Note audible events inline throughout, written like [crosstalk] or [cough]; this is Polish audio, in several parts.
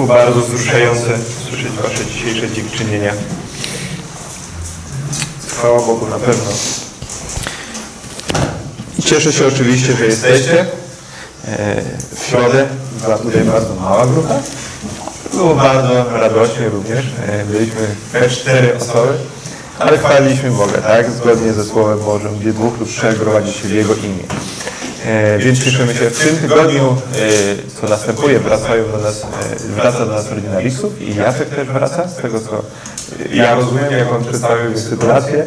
Było bardzo wzruszające słyszeć Wasze dzisiejsze dziękczynienia. Chwała Bogu na pewno. Cieszę się oczywiście, że jesteście. E, W środę była tutaj bardzo mała grupa. Było bardzo radośnie również. E, Byliśmy we cztery osoby, ale chwaliliśmy Boga, tak? Zgodnie ze Słowem Bożym, gdzie dwóch lub trzech gromadzi się w Jego imię. E, więc cieszymy się. W tym tygodniu, e, co następuje, wracają do nas, e, wraca do nas rodzina Lisów i Jacek też wraca, z tego co ja rozumiem, jak on przedstawił sytuację.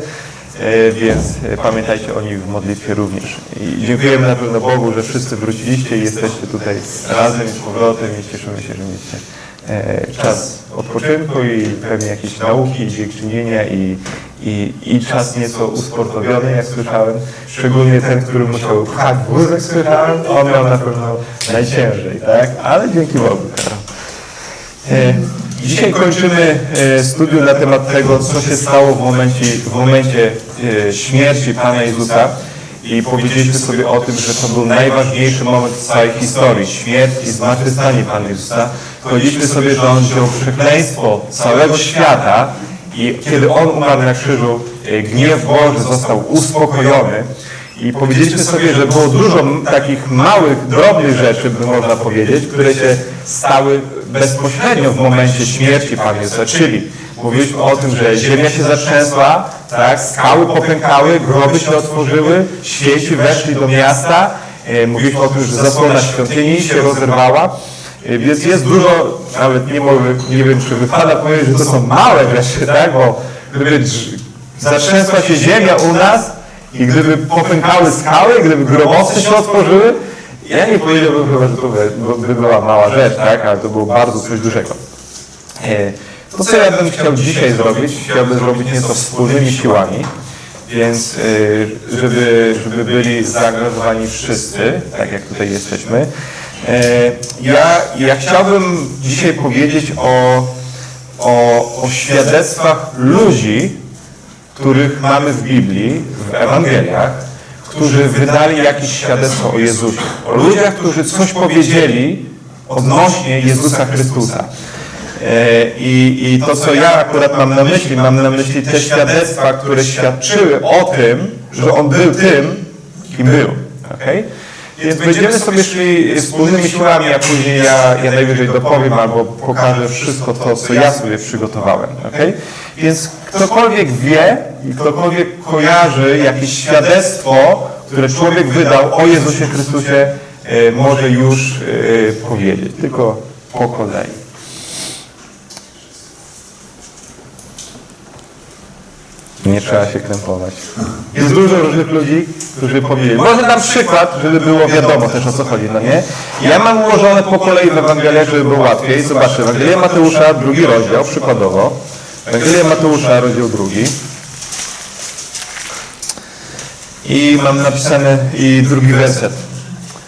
Więc pamiętajcie o nich w modlitwie również. I dziękujemy na pewno Bogu, że wszyscy wróciliście i jesteście tutaj razem z powrotem i cieszymy się, że mieliście czas odpoczynku i pewnie jakieś nauki, dziękczynienia i, i, i czas nieco usportowiony, jak słyszałem. Szczególnie ten, który musiał pchać wózek, słyszałem, on miał na pewno najciężej, tak? Ale dzięki Bogu. E, Dzisiaj kończymy e, studium na temat tego, co się stało w momencie, w momencie e, śmierci Pana Jezusa i powiedzieliśmy sobie o tym, że to był najważniejszy moment w całej historii, śmierć i zmartwychwstanie Pana Jezusa. Powiedzieliśmy sobie, że On wziął przekleństwo całego świata i kiedy On umarł na krzyżu, e, gniew Boży został uspokojony. I powiedzieliśmy sobie, że było dużo takich małych, drobnych rzeczy, by można powiedzieć, które się stały bezpośrednio w momencie śmierci Pana Jezusa. Czyli mówiliśmy o tym, że ziemia się zatrzęsła, tak, skały popękały, groby się otworzyły, świeci weszli do miasta. E, Mówiliśmy o tym, że zasłona świątyni się rozerwała. E, Więc jest dużo, nawet nie, mogę, nie wiem, czy wypada powiedzieć, że to są małe rzeczy, tak, bo gdyby zatrzęsła się ziemia u nas, i gdyby popękały skały, gdyby grobowce się otworzyły, ja nie powiedziałbym chyba, że to by, by była mała rzecz, tak? Ale to było bardzo coś dużego. To, co ja bym chciał dzisiaj zrobić, chciałbym zrobić nieco wspólnymi siłami, więc e, żeby, żeby byli zaangażowani wszyscy, tak jak tutaj jesteśmy. E, Ja, ja chciałbym dzisiaj powiedzieć o, o, o świadectwach ludzi, których mamy w Biblii, w Ewangeliach, którzy wydali jakieś świadectwo o Jezusie. O ludziach, którzy coś powiedzieli odnośnie Jezusa Chrystusa. E, I, I to, co ja akurat mam na myśli, mam na myśli te świadectwa, które świadczyły o tym, że On był tym, kim był. Okay? Więc będziemy sobie szli wspólnymi siłami, a później ja, ja najwyżej dopowiem albo pokażę wszystko to, co ja sobie przygotowałem. Okay? Więc ktokolwiek wie i ktokolwiek kojarzy jakieś świadectwo, które człowiek wydał o Jezusie Chrystusie, e, może już e, powiedzieć, tylko po kolei. Nie trzeba się krępować. Jest dużo różnych ludzi, którzy powiedzieli. Może dam przykład, żeby było wiadomo też o co chodzi, no nie? Ja mam ułożone po kolei w Ewangeliach, żeby było łatwiej. Zobaczcie, Ewangelia Mateusza, drugi rozdział, przykładowo. Ewangelia Mateusza, rozdział drugi. I mam napisane i drugi werset.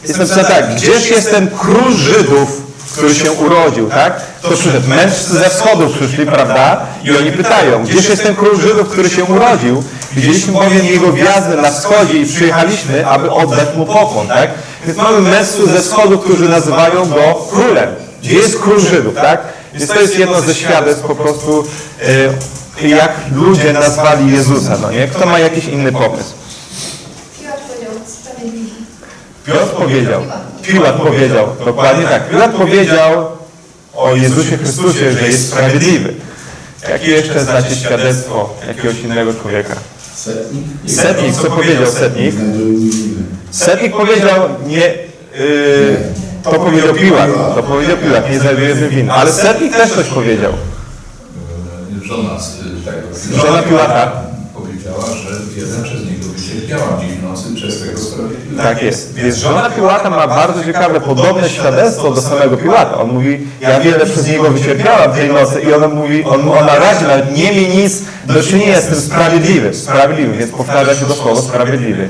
Jest napisane tak, gdzież jest ten król Żydów, który się urodził, tak? To przyszedł. Mędrcy ze wschodu przyszli, prawda? I oni pytają, gdzież jest ten król Żydów, który się urodził? Widzieliśmy bowiem jego gwiazdę na wschodzie i przyjechaliśmy, aby oddać mu pokłon, tak? Więc mamy mędrców ze wschodu, którzy nazywają go królem. Gdzie jest król Żydów, tak? Więc to jest jedno ze świadectw po prostu, e, jak ludzie nazwali Jezusa, no nie? Kto ma jakiś inny pomysł? Piłat powiedział. Piotr powiedział, Piłat powiedział, dokładnie tak. Piłat powiedział o Jezusie Chrystusie, że jest sprawiedliwy. Jakie jeszcze znacie świadectwo jakiegoś innego człowieka? Setnik? Setnik, co powiedział setnik? Setnik powiedział, nie, yy, to powiedział Piłat, to powiedział Piłat, nie znajdujemy winy. Ale setnik też coś powiedział. Żona z tego. Żona Piłata. Powiedziała, że jeden przez niego wycierpiała dziś w nocy przez tego sprawiedliwego. Tak jest. Więc żona Piłata ma bardzo ciekawe, podobne świadectwo do samego Piłata. On mówi, ja wiele przez niego wycierpiałam tej nocy i ona mówi, on, ona razi, nawet nie mi nic do czynienia z tym sprawiedliwym. Sprawiedliwy, więc powtarza się to słowo sprawiedliwy.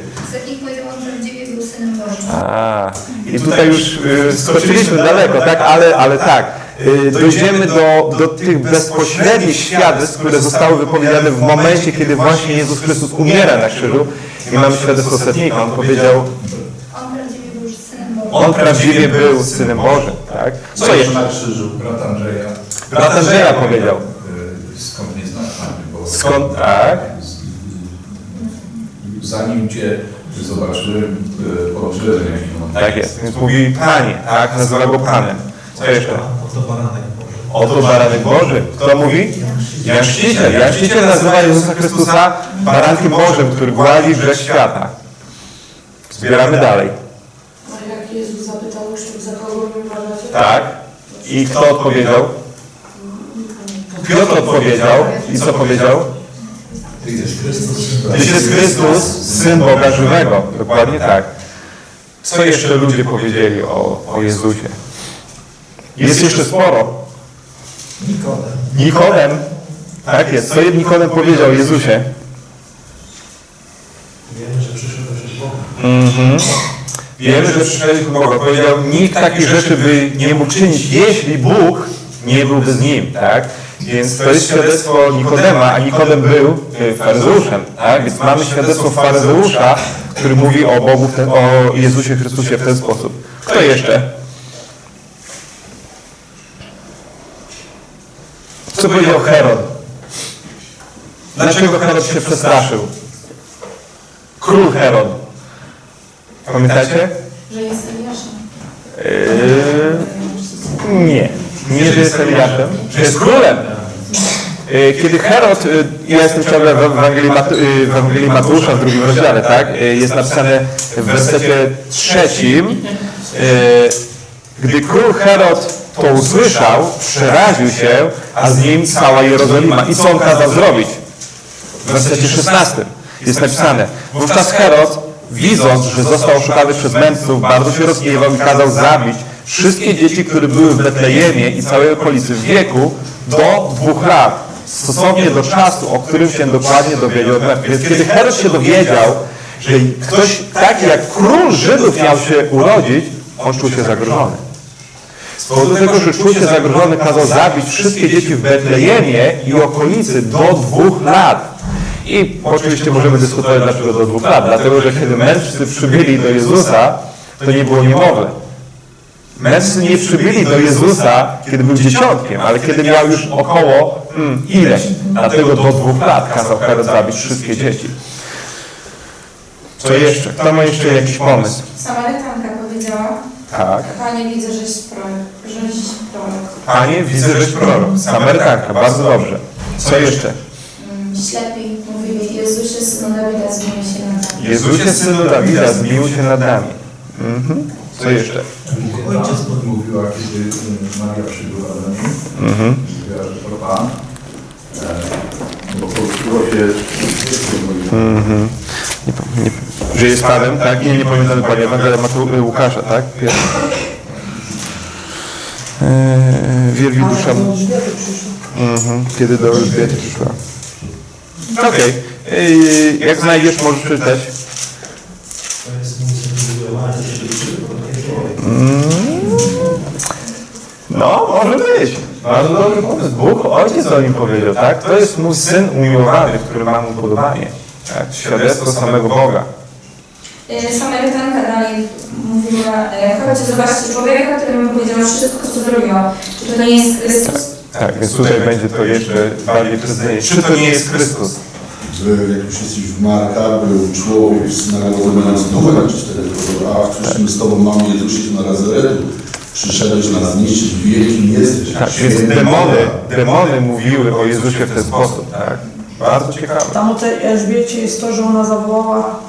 A, i tutaj już y, skoczyliśmy daleko, tak? Ale, ale tak. Y, dojdziemy do, do tych bezpośrednich świadectw, które zostały wypowiedziane w momencie, kiedy właśnie Jezus Chrystus umiera na krzyżu. I mamy świadectwo setnika. On powiedział, On prawdziwie był synem Bożym. On prawdziwie był Synem Bożym, tak? Co jeszcze? na krzyżu? Brat Andrzeja. Brat Andrzeja powiedział. y, Skąd nie znasz? Bo Skąd, tak? Zanim Cię zobaczyłem, y, on Tak jest. Więc mówi Panie, tak? Nazywa go Panem. Co jeszcze? Oto baranek Boży. Oto baranek Boży. Kto mówi? Jan Chrzciciel. Jan Chrzciciel nazywa Jezusa Chrystusa barankiem Bożym, który gładzi grzech świata. Zbieramy dalej. A jak Jezus zapytał uczniów, za kogo mnie? Tak. I kto odpowiedział? Piotr odpowiedział. I co powiedział? Ty jest Chrystus, Syn Boga żywego. Dokładnie tak. Co jeszcze ludzie powiedzieli o, o Jezusie? Jest jeszcze sporo. Nikodem. Nikodem. Tak jest. Co Nikodem powiedział o Jezusie? Wiemy, że przyszedłeś od Boga. Mhm. Wiemy, że przyszedł Boga. Powiedział, nikt takich rzeczy by nie mógł czynić, jeśli Bóg nie byłby z nim, tak? Więc to jest świadectwo Nikodema, a Nikodem był y, faryzeuszem, tak? Więc mamy świadectwo faryzeusza, który mówi o Bogu, ten, o Jezusie Chrystusie w ten sposób. Kto jeszcze? Co powiedział Herod? Dlaczego Herod się przestraszył? Król Herod. Pamiętacie? Że jest Eliaszem. Yy, nie. Nie, że jest Eliaszem, że jest królem. Yy, Kiedy Herod, yy, ja jestem ciągle w Ewangelii, Matu, w Ewangelii Mateusza w drugim rozdziale, tak? Yy, Jest napisane w wersecie trzecim, yy, gdy król Herod to usłyszał, przeraził się, a z nim cała Jerozolima. I co on kazał zrobić? w wersecie 16 jest napisane Wówczas Herod, widząc, że został oszukany przez mędrców, bardzo się rozgniewał i kazał zabić wszystkie dzieci, które były w Betlejemie i całej okolicy w wieku do dwóch lat, stosownie do czasu, o którym się dokładnie dowiedział. Więc kiedy Herod się dowiedział, że ktoś taki jak król Żydów miał się urodzić, on czuł się zagrożony. Z powodu tego, że czuł się zagrożony, kazał zabić wszystkie dzieci w Betlejemie i okolicy do dwóch lat. I oczywiście możemy dyskutować, dlaczego do dwóch lat. Dlatego, że kiedy mędrcy przybyli do Jezusa, to nie było niemowlę. Mędrcy nie przybyli do Jezusa, kiedy był dzieciątkiem, ale kiedy miał już około mm, ileś. Dlatego do dwóch lat kazał Herod zabić wszystkie dzieci. Co jeszcze? Kto ma jeszcze jakiś pomysł? Samarytanka powiedziała, Tak. Panie widzę, żeś prorok. Żeś prorok. Panie, widzę, żeś prorok. Samarytanka, bardzo dobrze. Co jeszcze? Mm, Ślepi mówili, Jezusie, Synu Dawida, zmiłuj się nad nami. Jezusie, Synu Dawida, zmiłuj się nad nami. Mhm. Co jeszcze? Ojciec mówiła, kiedy y, Maria przybyła do niej, Mhm. mówiła, że to Pan, e, bo poczuło się Mhm. Nie, nie, że jest Panem, tak? Nie, nie pamiętam dokładnie. Ewangelia Matu- Łukasza, tak? Pierwsza. Eee, Wielbi dusza. Mhm. Kiedy do Elżbiety przyszła. Okej. Eee, Jak znajdziesz, możesz przeczytać. Człowiek. No, może być. Bardzo dobry pomysł. Bóg, ojciec o nim powiedział, tak? To jest mój syn umiłowany, który ma mu podobanie. Tak? Świadectwo samego Boga. Y, Samarytanka dalej mówiła, e, chodźcie, zobaczcie człowieka, który mi powiedział wszystko, co zrobiło. Czy to nie jest Chrystus? Tak, więc tutaj będzie to jeszcze bardziej precyzyjnie. Czy to nie jest Chrystus? że jak już jesteś w Marka, był człowiek w synagodze mając ducha czystego, a przyszliśmy z Tobą mamy Jezusie na Nazaretu. Przyszedłeś nas zniszczyć, wielkim jesteś. Tak, więc demony, demony mówiły o Jezusie w ten sposób, tak? Bardzo ciekawe. Tam o tej Elżbiecie jest to, że ona zawołała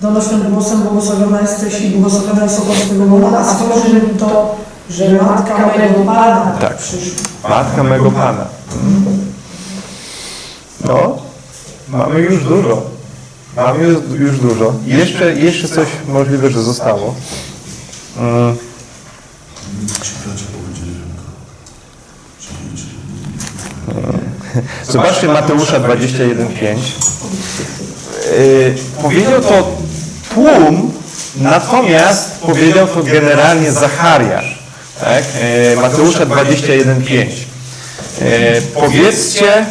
donośnym głosem błogosławiona jesteś i błogosławiona jest owoc tego łona, a to może to, że matka mojego Pana Tak. przyszła. Matka mego Pana. No, mamy już dużo. Mamy już, już dużo. Jeszcze, jeszcze coś możliwe, że zostało. Mm, Ci bracia powiedzieli, [laughs] że Zobaczcie Mateusza 21,5. Yy, powiedział to tłum, natomiast powiedział to generalnie Zachariasz. Tak? Yy, Mateusza 21,5. Yy, powiedzcie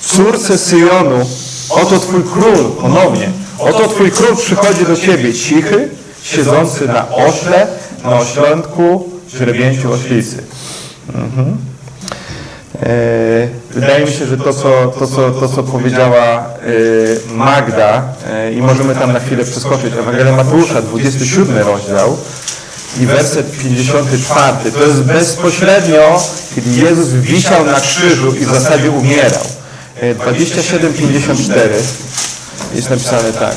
córce Syjonu, oto Twój król, ponownie, oto Twój król przychodzi do Ciebie, cichy, siedzący na ośle, na ośrodku źrebięciu oślicy. Mhm. E, Wydaje mi się, że to, co, to, co, to, co powiedziała e, Magda, e, i możemy tam na chwilę przeskoczyć, Ewangelia Mateusza, 27 rozdział i werset 54, to jest bezpośrednio, kiedy Jezus wisiał na krzyżu i w zasadzie umierał. E, 27-54 jest napisane tak.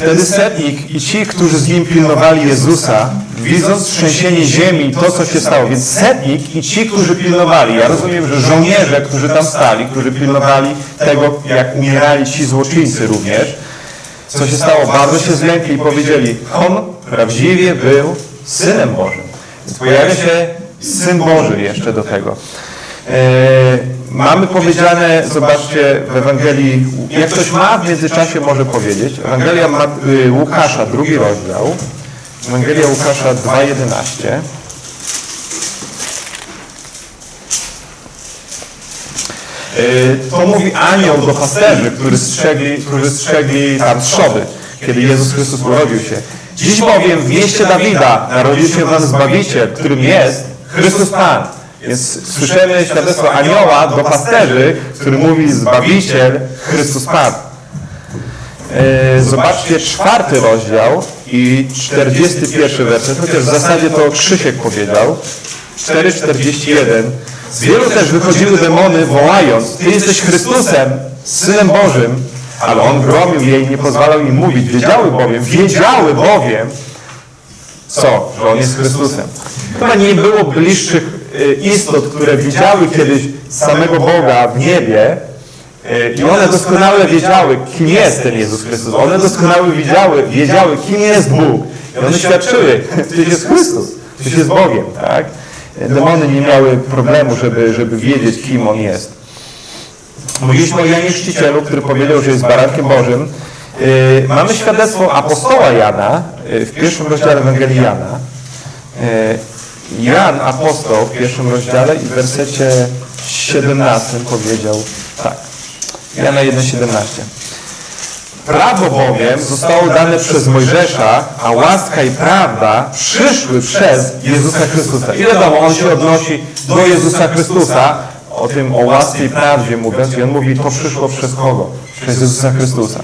Wtedy setnik i ci, którzy z nim pilnowali Jezusa, widząc trzęsienie ziemi i to, co się stało, więc setnik i ci, którzy pilnowali, ja rozumiem, że żołnierze, którzy tam stali, którzy pilnowali tego, jak umierali ci złoczyńcy również, co się stało, bardzo się zlękli i powiedzieli, on prawdziwie był Synem Bożym. Więc pojawia się Syn Boży jeszcze do tego. E, mamy powiedziane, zobaczcie, w Ewangelii, jak ktoś ma w międzyczasie może powiedzieć, Ewangelia y, Łukasza, drugi rozdział, Ewangelia Łukasza 2,11. Y, To mówi anioł do pasterzy, którzy strzegli, którzy strzegli tam trzody, kiedy Jezus Chrystus urodził się. Dziś bowiem w mieście Dawida narodził się wam Zbawiciel, którym jest Chrystus Pan. Więc słyszymy świadectwo anioła do pasterzy, który mówi Zbawiciel, Chrystus Pan. E, Zobaczcie czwarty rozdział i 41 werset, chociaż w zasadzie to Krzysiek powiedział. 4,41. Z wielu też wychodziły demony wołając, Ty jesteś Chrystusem, Synem Bożym, ale On gromił je i nie pozwalał im mówić. Wiedziały bowiem, wiedziały bowiem, co? Że On jest Chrystusem. Chyba nie było bliższych istot, które widziały kiedyś samego Boga w niebie y, i one doskonale wiedziały, kim jest ten Jezus Chrystus. One doskonale wiedziały, wiedziały kim jest Bóg. I one świadczyły, Tyś jest Chrystus, Tyś jest Bogiem, tak? Demony nie miały problemu, żeby, żeby wiedzieć, kim On jest. Mówiliśmy o Janie Chrzcicielu, który powiedział, że jest barankiem Bożym. Yy, mamy świadectwo apostoła Jana w pierwszym rozdziale Ewangelii Jana. Jan, apostoł w pierwszym rozdziale i w wersecie 17 powiedział tak. Jana 1,17. Prawo bowiem zostało dane przez Mojżesza, a łaska i prawda przyszły przez Jezusa Chrystusa. I wiadomo, on się odnosi do Jezusa Chrystusa, o tym o łasce i prawdzie mówiąc, i on mówi, to przyszło przez kogo? Przez Jezusa Chrystusa.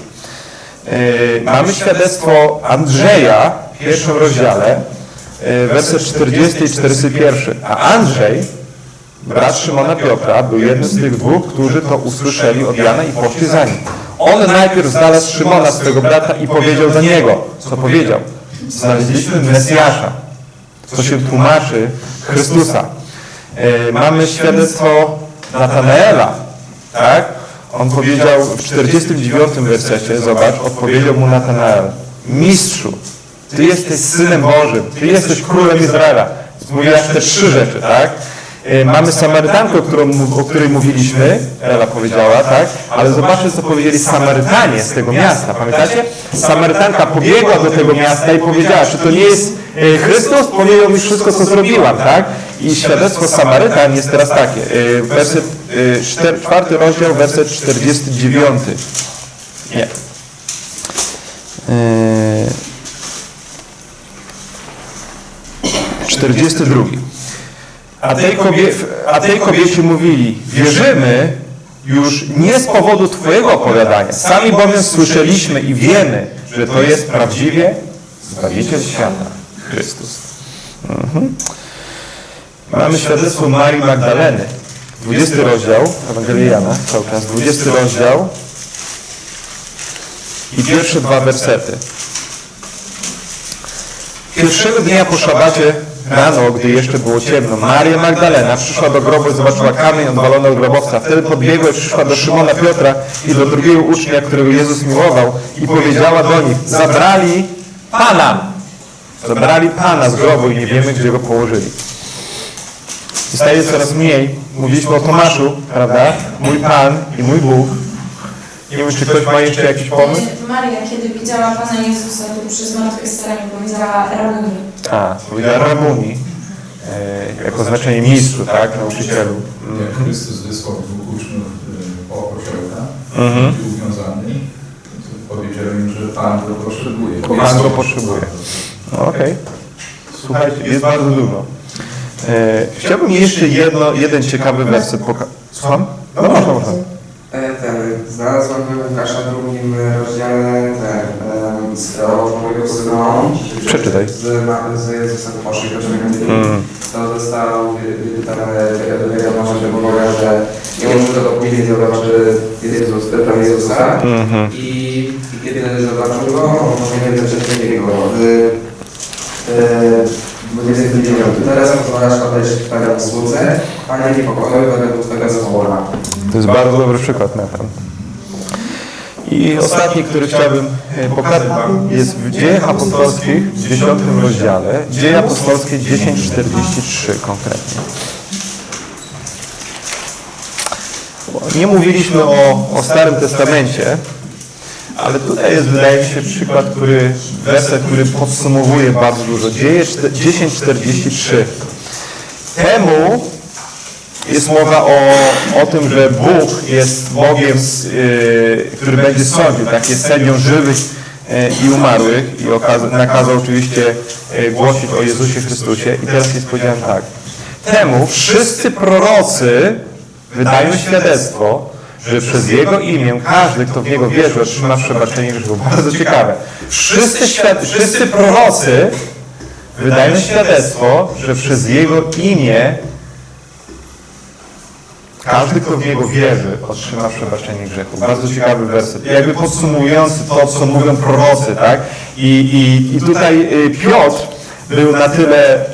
Yy, mamy świadectwo Andrzeja w pierwszym rozdziale, werset 40 i 41. A Andrzej, brat Szymona Piotra, był jednym z tych dwóch, którzy to usłyszeli od Jana i poszli za nim. On najpierw znalazł Szymona, swego brata, i powiedział do niego, co powiedział. Znaleźliśmy Mesjasza, co się tłumaczy Chrystusa. E, mamy świadectwo Natanaela, tak? On powiedział w 49 wersecie, zobacz, odpowiedział mu Natanael, Mistrzu, Ty jesteś Synem Bożym, Ty jesteś Królem Izraela. Mówi aż te trzy rzeczy, tak? E, Mamy Samarytankę, o, którą, o której mówiliśmy, Ela powiedziała, tak? Ale zobaczcie, co powiedzieli Samarytanie z tego miasta. Pamiętacie? Samarytanka pobiegła do tego miasta i powiedziała, czy to nie jest e, Chrystus? Powiedział mi wszystko, co zrobiłam, tak? I świadectwo Samarytan jest teraz takie. e, Werset, czwarty rozdział, werset 49. Nie. 42. A tej, kobie, a tej kobiecie mówili, wierzymy już nie z powodu Twojego opowiadania. Sami bowiem słyszeliśmy i wiemy, że to jest prawdziwie Zbawiciel świata, Chrystus. Mhm. Mamy świadectwo Marii Magdaleny. 20 rozdział, Ewangelii Jana, cały czas, 20 rozdział i pierwsze dwa wersety. Pierwszego dnia po szabacie rano, gdy jeszcze było ciemno, Maria Magdalena przyszła do grobu i zobaczyła kamień odwalony od grobowca. Wtedy podbiegła i przyszła do Szymona Piotra i do drugiego ucznia, którego Jezus miłował i powiedziała do nich, zabrali Pana. Zabrali Pana z grobu i nie wiemy, gdzie go położyli. I staje coraz mniej. Mówiliśmy o Tomaszu, prawda? Mój Pan i mój Bóg. Nie wiem, czy ktoś ma jeszcze jakiś pomysł? Maria, kiedy widziała Pana Jezusa tu przy zmartwychwstaniu, powiedziała Ramuni. A, Ramuni, e, jako znaczenie mistrzu, tak, nauczycielu. Jak Chrystus wysłał dwóch uczniów y, po osiołka, Mhm. uwiązany, powiedział im, że Pan go potrzebuje. Pan go potrzebuje. No, Okej. Słuchajcie, jest bardzo dużo. E, chciałbym jeszcze jedno, jeden ciekawy werset pokazać. Słucham? No można, można. E, Ten, znalazłem w naszym drugim rozdziale ten, e, z o człowieku synom. Przeczytaj. Z, z Jezusem poszli do człowieka. Mm. To zostało wypytane wiadomość do Boga, że nie może to powiedzieć, zobaczy Jezus, tam Jezusa. Mhm. I, I kiedy zobaczył go, on powiedział coś takiego. W, e, 29. Teraz pozwalasz odejść Twojemu słudze, Panie niepokoju według Twojego słowa. To jest bardzo dobry przykład na ten. I ostatni, który chciałbym e, pokazać jest w Dziejach Apostolskich w 10 rozdziale. Dzieje Apostolskie 10:43 konkretnie. Nie mówiliśmy o, o Starym Testamencie, ale tutaj jest, wydaje mi się, przykład, który, werset, który podsumowuje bardzo dużo. Dzieje 10:43. Temu jest mowa o, o tym, że Bóg jest Bogiem, y, który będzie sądził, tak? Jest sędzią żywych y, i umarłych i nakazał oczywiście y, głosić o Jezusie Chrystusie. I teraz jest powiedziane tak. Temu wszyscy prorocy wydają świadectwo, że przez Jego imię każdy, kto w Niego wierzy, otrzyma przebaczenie grzechów. Bardzo ciekawe. Wszyscy, świad- wszyscy prorocy wydają świadectwo, że przez Jego imię każdy, kto w Niego wierzy, otrzyma przebaczenie grzechu. Bardzo ciekawy werset. Jakby podsumowujący to, co mówią prorocy, tak? I, i, i tutaj y, Piotr był na tyle,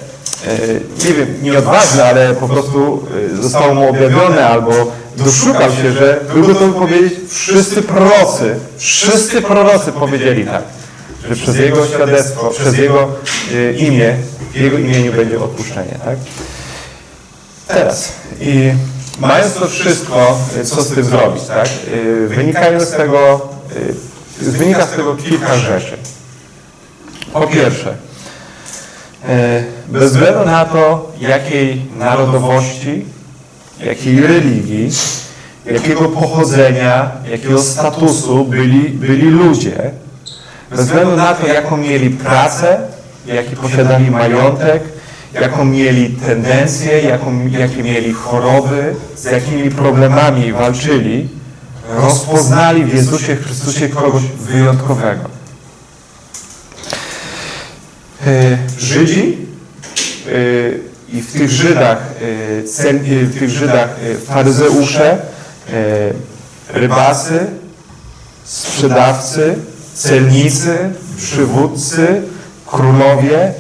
y, nie wiem, nieodważny, ale po prostu y, zostało mu objawione albo doszukał się, że był gotowy powiedzieć, wszyscy prorocy, wszyscy prorocy powiedzieli tak, że przez Jego świadectwo, przez Jego imię, w Jego imieniu będzie odpuszczenie, tak? Teraz, i mając to wszystko, y, co z tym zrobić, tak? y, Wynikają z tego, y, wynika z tego kilka rzeczy. Po pierwsze, y, bez względu na to, jakiej narodowości, jakiej religii, jakiego pochodzenia, jakiego statusu byli, byli ludzie, bez względu na to, jaką mieli pracę, jaki posiadali majątek, jaką mieli tendencję, jaką, jakie mieli choroby, z jakimi problemami walczyli, rozpoznali w Jezusie Chrystusie kogoś wyjątkowego. E, Żydzi e, i w tych Żydach, e, w tych Żydach faryzeusze, rybacy, sprzedawcy, celnicy, przywódcy, królowie,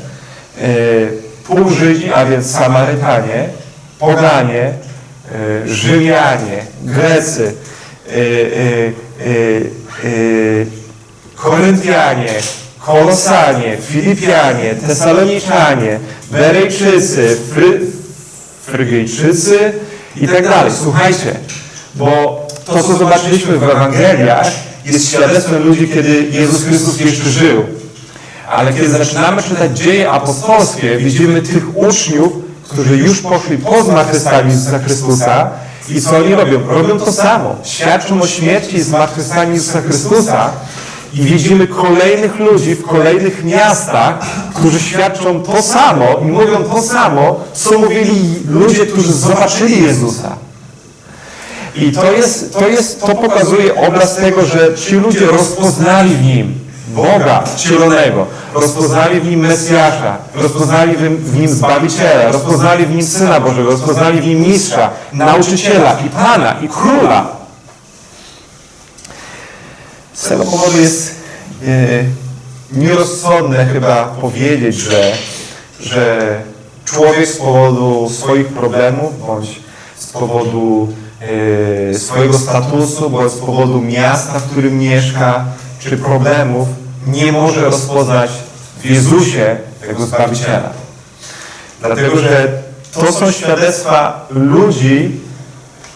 półżydzi, a więc Samarytanie, poganie, e, Rzymianie, Grecy, e, e, e, Koryntianie, Kolosanie, Filipianie, Tesaloniczanie, Berejczycy, Fry, Frygijczycy i tak dalej. Słuchajcie, bo to, co zobaczyliśmy w Ewangeliach, jest świadectwem ludzi, kiedy Jezus Chrystus jeszcze żył. Ale kiedy zaczynamy czytać dzieje apostolskie, widzimy tych uczniów, którzy już poszli po zmartwychwstaniu Jezusa Chrystusa i co oni robią? Robią to samo. Świadczą o śmierci i zmartwychwstaniu Jezusa Chrystusa i widzimy kolejnych ludzi w kolejnych miastach, którzy świadczą to samo i mówią to samo, co mówili ludzie, którzy zobaczyli Jezusa. I to jest, to jest, to pokazuje obraz tego, że ci ludzie rozpoznali w nim Boga wcielonego, rozpoznali w nim Mesjasza, rozpoznali w, nim Zbawiciela, rozpoznali w nim Syna Bożego, rozpoznali w nim Mistrza, Nauczyciela i Pana i Króla. Z tego powodu jest e, nierozsądne chyba powiedzieć, że, że człowiek z powodu swoich problemów, bądź z powodu e, swojego statusu, bądź z powodu miasta, w którym mieszka, czy problemów, nie może rozpoznać w Jezusie tego Zbawiciela. Dlatego, że to są świadectwa ludzi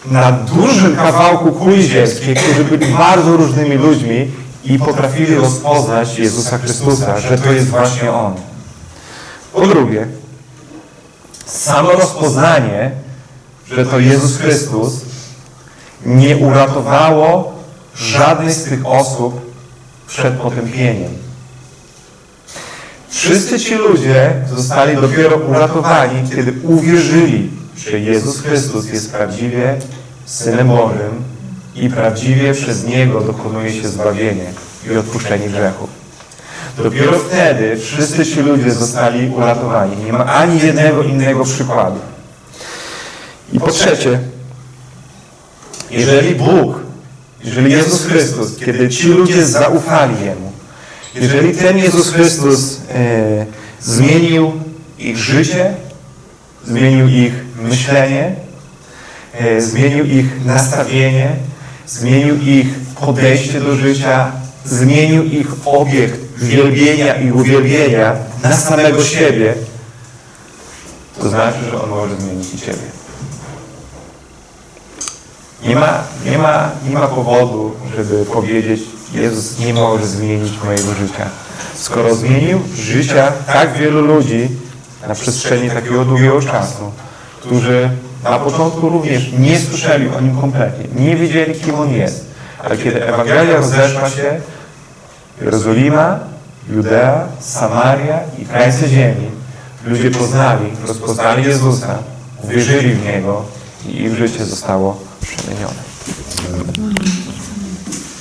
na dużym kawałku kuli ziemskiej, którzy byli bardzo różnymi ludźmi i potrafili rozpoznać Jezusa Chrystusa, że to jest właśnie On. Po drugie, samo rozpoznanie, że to Jezus Chrystus nie uratowało żadnej z tych osób przed potępieniem. Wszyscy ci ludzie zostali dopiero uratowani, kiedy uwierzyli, że Jezus Chrystus jest prawdziwie Synem Bożym i prawdziwie przez Niego dokonuje się zbawienie i odpuszczenie grzechów. Dopiero wtedy wszyscy ci ludzie zostali uratowani. Nie ma ani jednego innego przykładu. I po trzecie, jeżeli Bóg, jeżeli Jezus Chrystus, kiedy ci ludzie zaufali Jemu, jeżeli ten Jezus Chrystus e, zmienił ich życie, zmienił ich myślenie, e, zmienił ich nastawienie, zmienił ich podejście do życia, zmienił ich obiekt wielbienia i uwielbienia na samego siebie, to znaczy, że On może zmienić i Ciebie. Nie ma, nie, ma, nie ma powodu, żeby powiedzieć, Jezus nie może zmienić mojego życia. Skoro zmienił życia tak wielu ludzi na przestrzeni takiego długiego czasu, którzy na początku również nie słyszeli o Nim kompletnie, nie wiedzieli, kim On jest. Ale kiedy Ewangelia rozeszła się, Jerozolima, Judea, Samaria i krańce ziemi, ludzie poznali, rozpoznali Jezusa, uwierzyli w Niego i ich życie zostało 什么一样的。